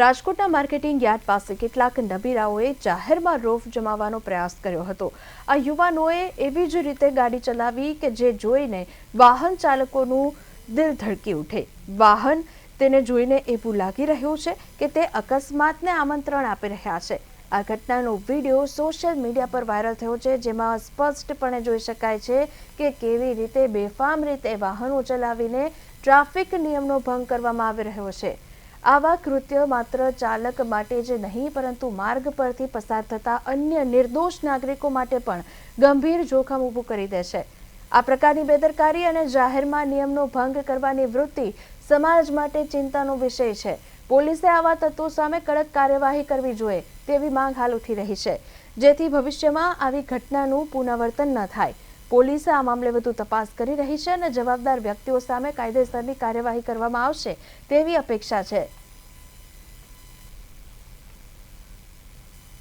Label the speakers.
Speaker 1: રાજકોટના marketing yard પાસે કેટલાક નબીરાઓએ જાહેરમાં રોફ જમાવવાનો પ્રયાસ કર્યો હતો. આ યુવાનોએ એવી જ રીતે ગાડી ચલાવી કે જે જોઈને વાહન ચાલકોનું દિલ ધડકી ઉઠે. વાહન તેને જોઈને એવું લાગી રહ્યું છે કે તે અકસ્માતને આમંત્રણ આપી રહ્યા છે. આ ઘટનાનો વીડિયો સોશિયલ મીડિયા પર વાયરલ થયો છે, જેમાં સ્પષ્ટપણે જોઈ શકાય છે કે કેવી રીતે બેફામ રીતે વાહનો ચલાવીને ટ્રાફિક નિયમનો ભંગ કરવામાં આવી રહ્યો છે. આવા કૃત્ય માત્ર ચાલક માટે જ નહીં, પરંતુ માર્ગ પરથી પસાર થતા અન્ય નિર્દોષ નાગરિકો માટે પણ ગંભીર જોખમ ઊભું કરી દે છે. આ પ્રકારની બેદરકારી અને જાહેરમાં નિયમનો ભંગ કરવાની વૃત્તિ સમાજ માટે ચિંતાનો વિષય છે. પોલીસે આવા તત્વો સામે કડક કાર્યવાહી કરવી જોઈએ તેવી માંગ હાલ ઉઠી રહી છે. જેથી ભવિષ્યમાં આવી ઘટનાનું પુનરાવર્તન ન થાય. પોલીસે આ મામલે વધુ તપાસ કરી રહી છે અને જવાબદાર વ્યક્તિઓ સામે કાયદેસરની કાર્યવાહી કરવામાં આવશે તેવી અપેક્ષા છે.